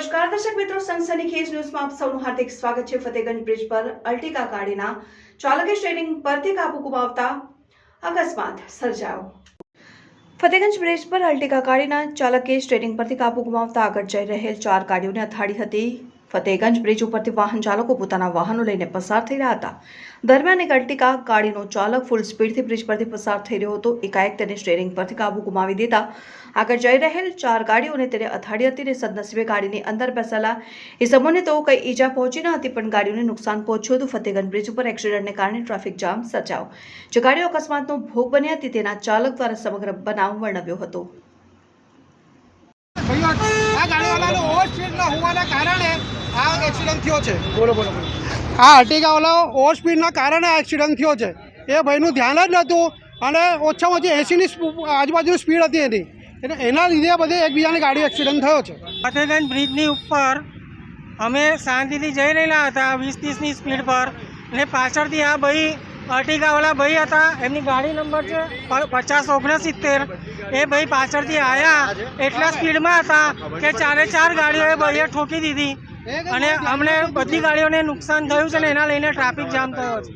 નમસ્કાર, દર્શક મિત્રો સનસની ખેજ ન્યૂઝમાં આપ સૌનું હાર્દિક સ્વાગત છે. ફતેગંજ બ્રિજ પર અલ્ટિકા ગાડીના ચાલકે સ્ટેરિંગ પરથી કાબુ ગુમાવતા અકસ્માત સર્જાયો. ફતેગંજ બ્રિજ પર અલ્ટિકા ગાડીના ચાલકે સ્ટેરિંગ પરથી કાબુ ગુમાવતા આગળ જઈ રહેલ ચાર ગાડીઓને અથાડી હતી ફતેગંજ બ્રિજ ઉપરથી વાહન ચાલકો પોતાના વાહનો લઈને પસાર થઈ રહ્યા હતા. દરમિયાન એક અર્ટિકા ગાડીનો ચાલક ફૂલ સ્પીડથી બ્રિજ પરથી પસાર થઈ રહ્યો હતો. એકાએક તેને સ્ટેરિંગ પરથી કાબુ ગુમાવી દેતા આગળ જઈ રહેલ ચાર ગાડીઓને તેને અથાડી હતી અને સદનસીબે ગાડીની અંદર બેસેલા ઇસમોને તો કંઈ ઈજા પહોંચી ન હતી, પણ ગાડીઓને નુકસાન પહોંચ્યું હતું. ફતેગંજ બ્રિજ ઉપર એક્સિડન્ટને કારણે ટ્રાફિક જામ સર્જાયો. જે ગાડીઓ અકસ્માતનો ભોગ બની હતી, તેના ચાલક દ્વારા સમગ્ર બનાવ વર્ણવ્યો હતો. આ ગાડીવાળાનો ઓવર સ્પીડના હોવાના કારણે આ એક્સિડન્ટ થયો છે. બોલો બોલો આ અર્ટિગાવાળો ઓવર સ્પીડના કારણે આ એક્સિડન્ટ થયો છે. એ ભાઈનું ધ્યાન જ નહોતું અને ઓછામાં ઓછી એંસીની આજુબાજુની સ્પીડ હતી એની. એટલે એના લીધે બધે એકબીજાની ગાડી એક્સિડન્ટ થયો છે. ફતેગંજ બ્રિજની ઉપર અમે શાંતિથી જઈ રહેલા હતા વીસ ત્રીસની સ્પીડ પર. અને પાછળથી આ ભાઈ અર્ટિગાવાળા ભાઈ હતા. એમની ગાડી નંબર છે પ- પચાસ ઓગણસિત્તેર. એ ભાઈ પાછળથી આવ્યા એટલા સ્પીડમાં હતા કે ચારે ચાર ગાડીઓએ ભાઈએ ઠોકી દીધી. અને અમને બધી ગાડીઓને નુકસાન થયું છે ને એના લઈને ટ્રાફિક જામ થયો છે.